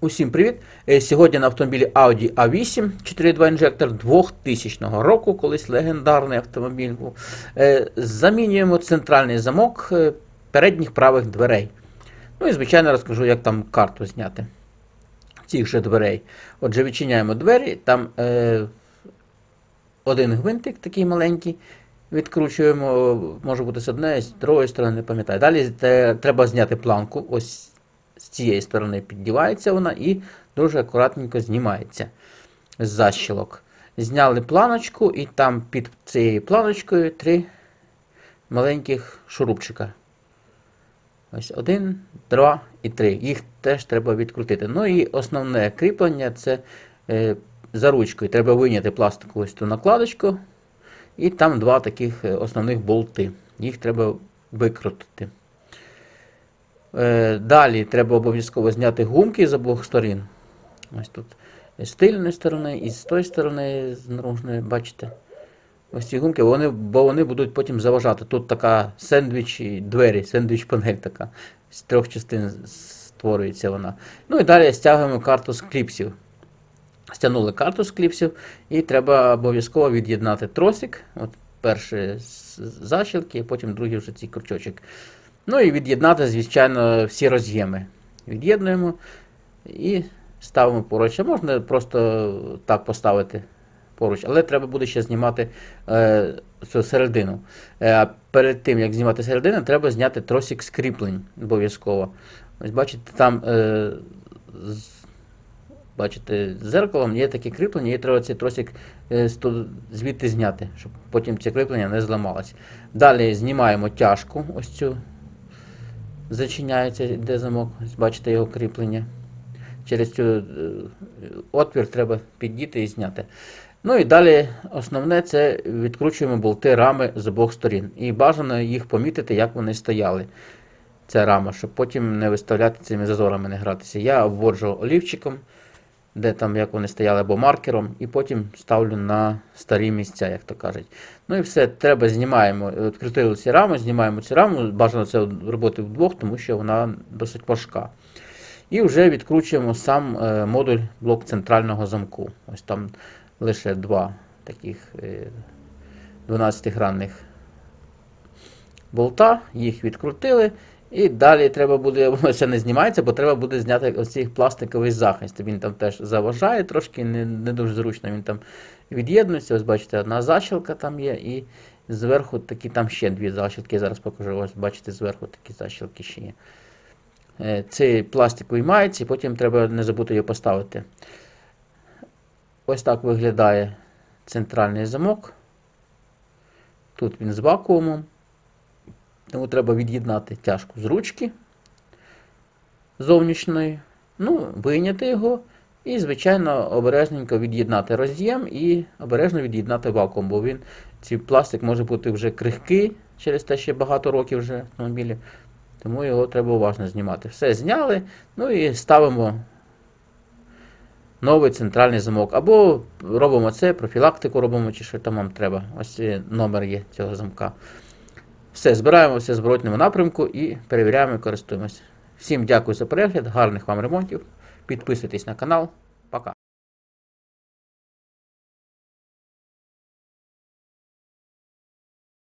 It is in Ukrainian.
Усім привіт! Е, Сьогодні на автомобілі Audi A8 4.2 інжектор 2000 року, колись легендарний автомобіль був. Е, Замінюємо центральний замок е, передніх правих дверей. Ну і звичайно розкажу, як там карту зняти цих же дверей. Отже, відчиняємо двері, там е, один гвинтик такий маленький. Відкручуємо, може бути з однієї, з другої сторони, не пам'ятаю. Далі треба зняти планку. Ось з цієї сторони піддівається вона і дуже акуратненько знімається з защілок. Зняли планочку, і там під цією планочкою три маленьких шурупчика. Ось один, два і три. Їх теж треба відкрутити. Ну і основне кріплення це е, за ручкою. Треба виняти пластикову ту накладочку. І там два таких е, основних болти. Їх треба викрутити. Е, Далі треба обов'язково зняти гумки з обох сторін. Ось тут з тильної сторони і з тої сторони, з наружної, бачите. Ось ці гумки, вони, бо вони будуть потім заважати. Тут така сендвіч і двері, сендвіч-панель така. З трьох частин створюється вона. Ну і далі стягуємо карту з кліпсів. Стягнули карту з кліпсів, і треба обов'язково від'єднати тросик. От перший з защілки, потім другий вже цей крючочок. Ну і від'єднати, звичайно, всі роз'єми. Від'єднуємо і ставимо поруч. А можна просто так поставити поруч, але треба буде ще знімати е, цю середину. Е, перед тим, як знімати середину, треба зняти тросик з кріплень обов'язково. Ось бачите, там е, бачите, зеркалом є таке кріплення, і треба цей тросик е, звідти зняти, щоб потім це кріплення не зламалось. Далі знімаємо тяжку, ось цю зачиняється, де замок, бачите його кріплення. Через цю е, отвір треба піддіти і зняти. Ну і далі основне це відкручуємо болти рами з обох сторін. І бажано їх помітити, як вони стояли. Ця рама, щоб потім не виставляти цими зазорами, не гратися. Я обводжу олівчиком, де там як вони стояли, або маркером, і потім ставлю на старі місця, як то кажуть. Ну і все, треба знімаємо, відкрутили ці рами, знімаємо цю раму. Бажано це робити вдвох, тому що вона досить важка. І вже відкручуємо сам е, модуль блок центрального замку. Ось там лише два таких е, 12-гранних болта, їх відкрутили. І далі треба буде, воно ще не знімається, бо треба буде зняти оцей пластиковий захист. Він там теж заважає трошки, не, не дуже зручно. Він там від'єднується. Ось бачите, одна защілка там є, і зверху такі там ще дві защілки. Я зараз покажу. Ось бачите, зверху такі защілки ще є. Е, Цей пластик виймається, і потім треба не забути його поставити. Ось так виглядає центральний замок. Тут він з вакуумом. Тому треба від'єднати тяжку з ручки зовнішньої. Ну, вийняти його. І, звичайно, обережненько від'єднати роз'єм і обережно від'єднати вакуум, бо він, цей пластик може бути вже крихкий через те, що багато років вже автомобілі. Тому його треба уважно знімати. Все зняли, ну і ставимо новий центральний замок. Або робимо це, профілактику робимо, чи що там вам треба. Ось е, номер є цього замка. Все, збираємося в зворотньому напрямку і перевіряємо і користуємося. Всім дякую за перегляд, гарних вам ремонтів. Підписуйтесь на канал.